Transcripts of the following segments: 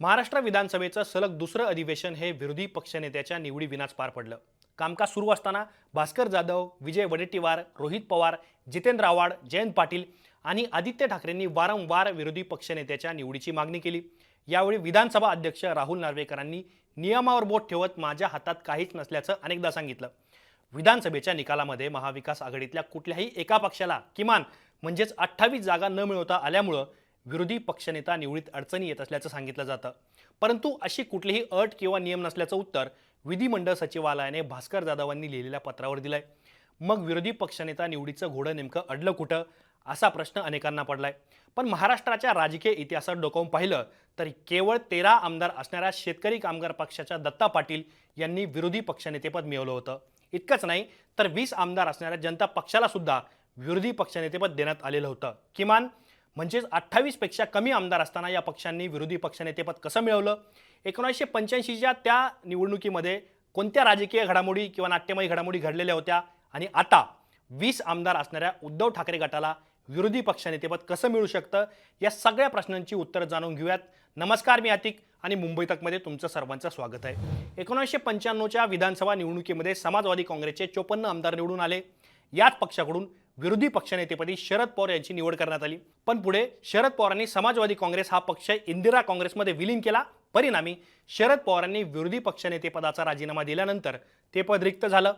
महाराष्ट्र विधानसभेचं सलग दुसरं अधिवेशन हे विरोधी पक्षनेत्याच्या निवडीविनाच पार पडलं. कामकाज सुरू असताना भास्कर जाधव विजय वडेट्टीवार रोहित पवार जितेंद्र आव्हाड जयंत पाटील आणि आदित्य ठाकरेंनी वारंवार विरोधी पक्षनेत्याच्या निवडीची मागणी केली. यावेळी विधानसभा अध्यक्ष राहुल नार्वेकरांनी नियमावर बोट ठेवत माझ्या हातात काहीच नसल्याचं अनेकदा सांगितलं. विधानसभेच्या निकालामध्ये महाविकास आघाडीतल्या कुठल्याही एका पक्षाला किमान म्हणजेच अठ्ठावीस जागा न मिळवता आल्यामुळं विरोधी पक्षनेता निवडीत अडचणी येत असल्याचं सांगितलं जातं. परंतु अशी कुठलीही अट किंवा नियम नसल्याचं उत्तर विधिमंडळ सचिवालयाने भास्कर जाधवांनी लिहिलेल्या पत्रावर दिलंय. मग विरोधी पक्षनेता निवडीचं घोडं नेमकं अडलं कुठं? असा प्रश्न अनेकांना पडलाय. पण महाराष्ट्राच्या राजकीय इतिहासात डोकावून पाहिलं तर केवळ तेरा आमदार असणाऱ्या शेतकरी कामगार पक्षाच्या दत्ता पाटील यांनी विरोधी पक्षनेतेपद मिळवलं होतं. इतकंच नाही तर वीस आमदार असणाऱ्या जनता पक्षाला सुद्धा विरोधी पक्षनेतेपद देण्यात आलेलं होतं. किमान म्हणजेच अठ्ठावीसपेक्षा कमी आमदार असताना या पक्षांनी विरोधी पक्षनेतेपद कसं मिळवलं? एकोणीसशे पंच्याऐंशीच्या त्या निवडणुकीमध्ये कोणत्या राजकीय घडामोडी किंवा नाट्यमयी घडामोडी घडलेल्या होत्या? आणि आता वीस आमदार असणाऱ्या उद्धव ठाकरे गटाला विरोधी पक्षनेतेपद कसं मिळू शकतं? या सगळ्या प्रश्नांची उत्तरं जाणून घेऊयात. नमस्कार मी आतिक आणि मुंबई तकमध्ये तुमचं सर्वांचं स्वागत आहे. एकोणीसशे पंच्याण्णवच्या विधानसभा निवडणुकीमध्ये समाजवादी काँग्रेसचे चोपन्न आमदार निवडून आले. याच पक्षाकडून विरोधी पक्षनेतेपदी शरद पवार यांची निवड करण्यात आली. पण पुढे शरद पवारांनी समाजवादी काँग्रेस हा पक्ष इंदिरा काँग्रेसमध्ये विलीन केला. परिणामी शरद पवारांनी विरोधी पक्षनेतेपदाचा राजीनामा दिल्यानंतर ते पद रिक्त झालं.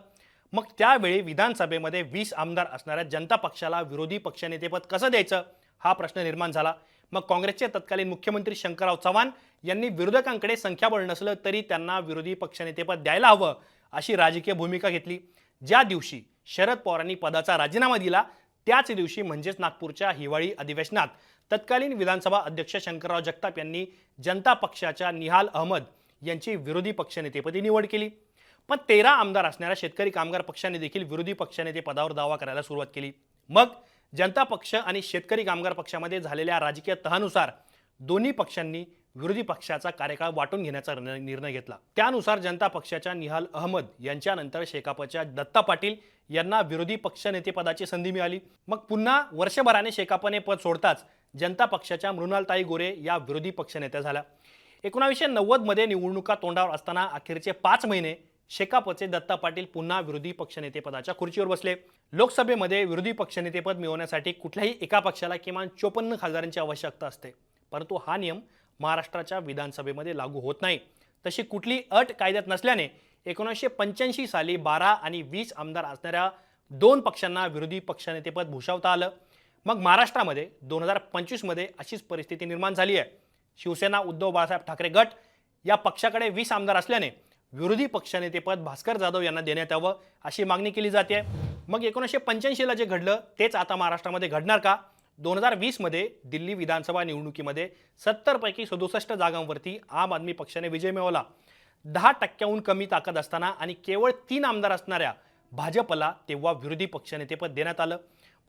मग त्यावेळी विधानसभेमध्ये वीस आमदार असणाऱ्या जनता पक्षाला विरोधी पक्षनेतेपद कसं द्यायचं? हा प्रश्न निर्माण झाला. मग काँग्रेसचे तत्कालीन मुख्यमंत्री शंकरराव चव्हाण यांनी विरोधकांकडे संख्याबळ नसलं तरी त्यांना विरोधी पक्षनेतेपद द्यायला हवं अशी राजकीय भूमिका घेतली. ज्या दिवशी शरद पवारांनी पदाचा राजीनामा दिला. त्याच दिवशी म्हणजेच नागपूरच्या हिवाळी अधिवेशनात तत्कालीन विधानसभा अध्यक्ष शंकरराव जगताप यांनी जनता पक्षाच्या निहाल अहमद यांची विरोधी पक्षनेतेपदी निवड केली. पण तेरा आमदार असणाऱ्या शेतकरी कामगार पक्षाने देखील विरोधी पक्षनेते पदावर दावा करायला सुरुवात केली. मग जनता पक्ष आणि शेतकरी कामगार पक्षामध्ये झालेल्या राजकीय तहानुसार दोन्ही पक्षांनी विरोधी पक्षाचा कार्यकाळ वाटून घेण्याचा निर्णय निर्णय घेतला. त्यानुसार जनता पक्षाच्या निहाल अहमद यांच्यानंतर शेकापच्या दत्ता पाटील यांना विरोधी पक्षनेतेपदाची संधी मिळाली. मग पुन्हा वर्षभराने शेकापने पद सोडताच जनता पक्षाच्या मृणालताई गोरे या विरोधी पक्षनेत्या झाल्या. एकोणावीसशे नव्वदमध्ये निवडणुका तोंडावर असताना अखेरचे पाच महिने शेकापचे दत्ता पाटील पुन्हा विरोधी पक्षनेतेपदाच्या खुर्चीवर बसले. लोकसभेमध्ये विरोधी पक्षनेतेपद मिळवण्यासाठी कुठल्याही एका पक्षाला किमान चोपन्न खासदारांची आवश्यकता असते. परंतु हा नियम महाराष्ट्राच्या विधानसभेमध्ये लागू होत नाही. तशी कुठली अट कायद्यात नसल्याने एकोणीसशे पंच्याऐंशी साली बारा आणि वीस आमदार असणाऱ्या दोन पक्षांना विरोधी पक्षनेतेपद भूषवता आलं. मग महाराष्ट्रामध्ये दोन हजार पंचवीसमध्ये अशीच परिस्थिती निर्माण झाली आहे. शिवसेना उद्धव बाळासाहेब ठाकरे गट या पक्षाकडे वीस आमदार असल्याने विरोधी पक्षनेतेपद भास्कर जाधव यांना देण्यात यावं अशी मागणी केली जाते. मग एकोणीसशे पंच्याऐंशीला जे घडलं तेच आता महाराष्ट्रामध्ये घडणार का? दोन हजार वीसमध्ये दिल्ली विधानसभा निवडणुकीमध्ये सत्तरपैकी सदुसष्ट जागांवरती आम आदमी पक्षाने विजय मिळवला. दहा टक्क्याहून कमी ताकद असताना आणि केवळ तीन आमदार असणाऱ्या भाजपला तेव्हा विरोधी पक्षनेतेपद देण्यात आलं.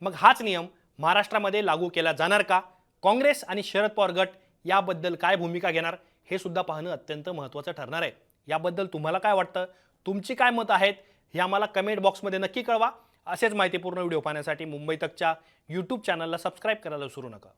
मग हाच नियम महाराष्ट्रामध्ये लागू केला जाणार का? काँग्रेस आणि शरद पवार गट याबद्दल काय भूमिका घेणार? हे सुद्धा पाहणं अत्यंत महत्त्वाचं ठरणार आहे. याबद्दल तुम्हाला काय वाटतं? तुमची काय मतं आहेत? हे आम्हाला कमेंट बॉक्समध्ये नक्की कळवा. असेच माहितीपूर्ण व्हिडिओ पाहण्यासाठी मुंबई तकच्या यूट्यूब चॅनलला सबस्क्राईब करायला विसरू नका.